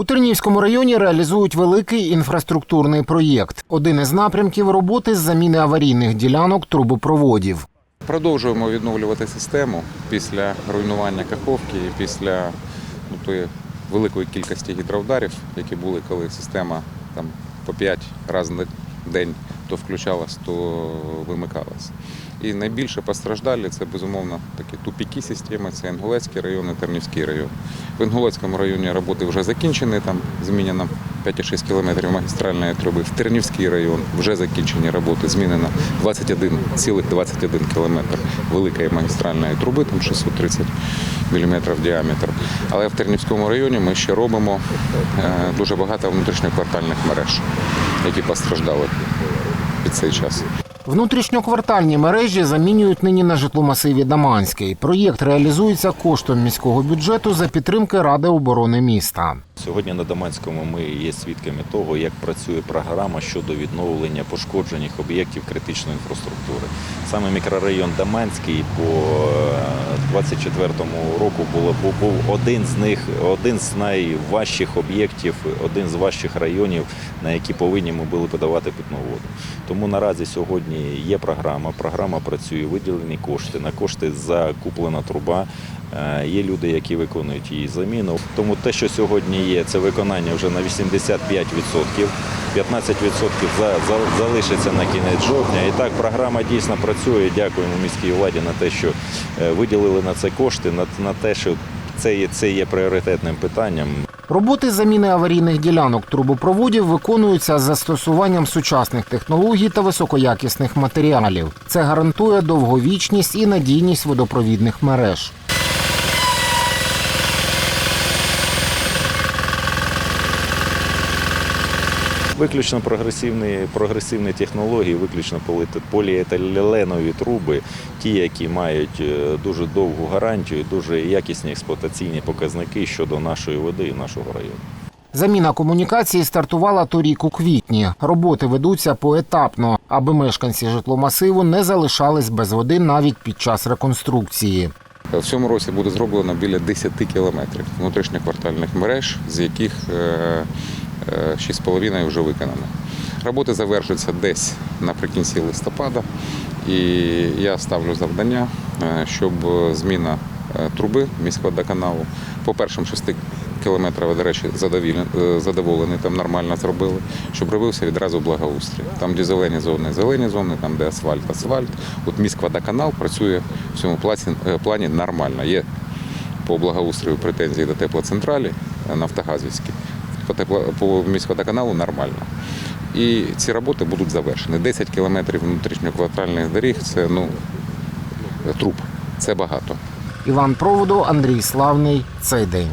У Тернівському районі реалізують великий інфраструктурний проєкт. Один із напрямків роботи з заміни аварійних ділянок трубопроводів. Продовжуємо відновлювати систему після руйнування каховки і після ну, тої великої кількості гідровдарів, які були, коли система там, по 5 разів день то включалась, то вимикалась. І найбільше постраждалі це безумовно такі тупіки системи, це Інгулецький район і Тернівський район. В Інгулецькому районі роботи вже закінчені, там змінено 5,6 кілометрів магістральної труби. В Тернівський район вже закінчені роботи, змінено 21,21 кілометр великої магістральної труби, там 630 мм діаметр. Але в Тернівському районі ми ще робимо е, дуже багато внутрішньоквартальних мереж, які постраждали під цей час. Внутрішньоквартальні мережі замінюють нині на житломасиві Даманський. Проєкт реалізується коштом міського бюджету за підтримки Ради оборони міста. Сьогодні на Даманському ми є свідками того, як працює програма щодо відновлення пошкоджених об'єктів критичної інфраструктури. Саме мікрорайон Даманський по е, 24-му року було був один з них, один з найважчих об'єктів, один з важчих районів, на які повинні ми були подавати питну воду. Тому наразі сьогодні є програма. Програма працює, виділені кошти. На кошти закуплена труба. Е, Є люди, які виконують її заміну. Тому те, що сьогодні є, це виконання вже на 85%. 15% за, за, залишиться на кінець жовтня. І так програма дійсно працює. Дякуємо міській владі на те, що е, виділили на це кошти, на, те, що це є, це є пріоритетним питанням. Роботи заміни аварійних ділянок трубопроводів виконуються з застосуванням сучасних технологій та високоякісних матеріалів. Це гарантує довговічність і надійність водопровідних мереж. Виключно прогресивні, прогресивні технології, виключно поліетиленові труби, ті, які мають е, дуже довгу гарантію, дуже якісні експлуатаційні показники щодо нашої води і нашого району. Заміна комунікації стартувала торік у квітні. Роботи ведуться поетапно, аби мешканці житломасиву не залишались без води навіть під час реконструкції. В цьому році буде зроблено біля 10 кілометрів внутрішньоквартальних мереж, з яких е, 6,5 вже виконано. Роботи завершуються десь наприкінці листопада, і я ставлю завдання, е, щоб зміна е, труби міськводоканалу по першим 6 кілометрів, до речі, е, задоволені, там нормально зробили, щоб робився відразу благоустрій. Там, де зелені зони, зелені зони, там, де асфальт, асфальт. От міськводоканал працює в цьому плані, нормально. Є по благоустрою претензії до теплоцентралі е, нафтогазівські. По, тепло, по міськводоканалу нормально. І ці роботи будуть завершені. 10 кілометрів внутрішньоквартальних доріг це ну, труп, Це багато. Іван Проводу, Андрій Славний. Цей день.